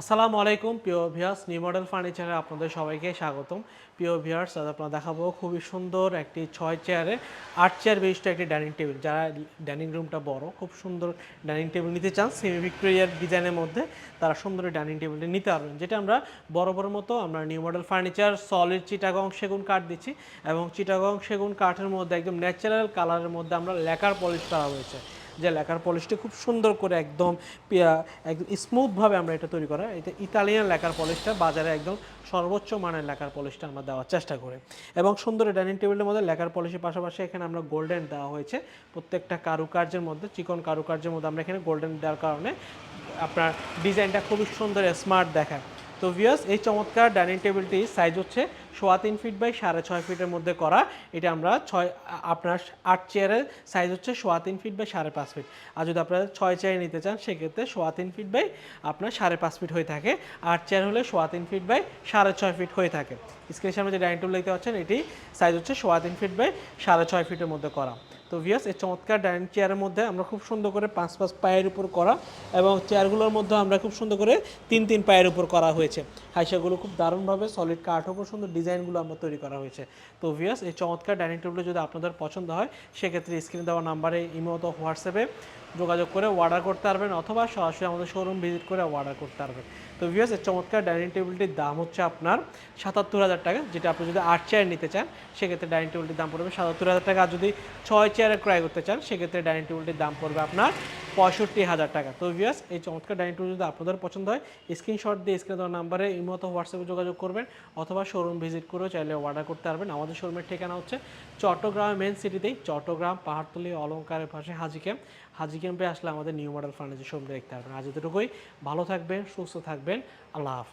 আসসালামু আলাইকুম, প্রিয় ভিউয়ার্স নিউ মডেল ফার্নিচারে আপনাদের সবাইকে স্বাগতম। প্রিয় ভিউয়ার্স আজ আপনারা দেখাবো খুবই সুন্দর একটি ছয় চেয়ারে, আট চেয়ার বিশিষ্ট একটি ডাইনিং টেবিল। যারা ডাইনিং রুমটা বড়, খুব সুন্দর ডাইনিং টেবিল নিতে চান সেমি ভিক্টোরিয়ার ডিজাইনের মধ্যে তারা সুন্দর ডাইনিং টেবিলটি নিতে পারবেন। যেটা আমরা বড় বড় মতো আমরা new model furniture, solid Chittagong সেগুন কাঠ দিচ্ছি এবং চিটাগং সেগুন কাঠের মধ্যে একদম ন্যাচারাল কালারের মধ্যে আমরা লেকার পলিশ করা হয়েছে। যে লেখার পলিশটি খুব সুন্দর করে একদম একদম স্মুথভাবে আমরা এটা তৈরি করা। এটা ইতালিয়ান লেকার পলিশটা, বাজারে একদম সর্বোচ্চ মানের লেখার পলিশটা আমরা দেওয়ার চেষ্টা করি। এবং সুন্দর ডাইনিং টেবিলের মধ্যে লেখার পলিশের পাশাপাশি এখানে আমরা গোল্ডেন দেওয়া হয়েছে। প্রত্যেকটা কারুকার্যের মধ্যে, চিকন কারুকার্যের মধ্যে আমরা এখানে গোল্ডেন দেওয়ার কারণে আপনার ডিজাইনটা খুবই সুন্দর স্মার্ট দেখায়। তো ভিয়াস এই চমৎকার ডাইনিং টেবিলটি সাইজ হচ্ছে সোয়া তিন ফিট বাই সাড়ে ছয় ফিটের মধ্যে করা। এটা আমরা ছয়, আপনার আট চেয়ারের সাইজ হচ্ছে সোয়া তিন ফিট বাই সাড়ে পাঁচ ফিট আর যদি আপনারা ছয় চেয়ার নিতে চান, সেক্ষেত্রে সোয়া তিন ফিট বাই আপনার সাড়ে পাঁচ ফিট হয়ে থাকে। আট চেয়ার হলে সোয়া তিন ফিট বাই সাড়ে ছয় ফিট হয়ে থাকে। স্ক্রিনের সামনে যে ডাইনিং টেবিল দেখতে পাচ্ছেন, এটি সাইজ হচ্ছে সোয়া তিন ফিট বাই সাড়ে ছয় ফিটের মধ্যে করা। তো ভিয়াস এই চমৎকার ডাইনিং চেয়ারের মধ্যে আমরা খুব সুন্দর করে পাঁচ পাঁচ পায়ের উপর করা এবং চেয়ারগুলোর মধ্যে আমরা খুব সুন্দর করে তিন তিন পায়ের উপর করা হয়েছে। হাইসাগুলো খুব দারুণভাবে সলিড কাঠও খুব সুন্দর ডিজাইনগুলো আমরা তৈরি করা হয়েছে। তো ভিয়াস এই চমৎকার ডাইনিং টেবিলটা যদি আপনাদের পছন্দ হয়, সেক্ষেত্রে স্ক্রিনে দেওয়া নাম্বারে ইমো অথবা হোয়াটসঅ্যাপে যোগাযোগ করে অর্ডার করতে পারবেন অথবা সরাসরি আমাদের শোরুম ভিজিট করে অর্ডার করতে পারবেন। তো ভিউয়ার্স এই চমৎকার ডাইনিং টেবিলটির দাম হচ্ছে আপনার সাতাত্তর হাজার টাকা, যেটা আপনি যদি আট চেয়ার নিতে চান, সেক্ষেত্রে ডাইনিং টেবিলটির দাম পড়বে সাতাত্তর হাজার টাকা। আর যদি ছয় চেয়ারে ক্রয় করতে চান, সেক্ষেত্রে ডাইনিং টেবিলটির দাম পড়বে আপনার পঁয়ষট্টি হাজার টাকা। তো ভিউয়ার্স এই চমৎকার ডাইনিং টেবিল যদি আপনাদের পছন্দ হয় স্ক্রিনশট দিয়ে স্ক্রিনে দেওয়া নাম্বারে ইমো অথবা হোয়াটসঅ্যাপে যোগাযোগ করবেন, অথবা শোরুম ভিজিট করেও চাইলে অর্ডার করতে পারবেন। আমাদের শোরুমের ঠিকানা হচ্ছে চট্টগ্রাম মেন সিটিতেই চট্টগ্রাম, পাহাড়তলি অলঙ্কারের পাশে হাজি ক্যাম্প হাজি ক্যাম্পে আসলে আমাদের নিউ মডেল ফার্নিচার শোরুম দেখতে পারবেন। আজ এতটুকুই। ভালো থাকবেন, সুস্থ থাকবেন। আল্লাহ হাফেজ।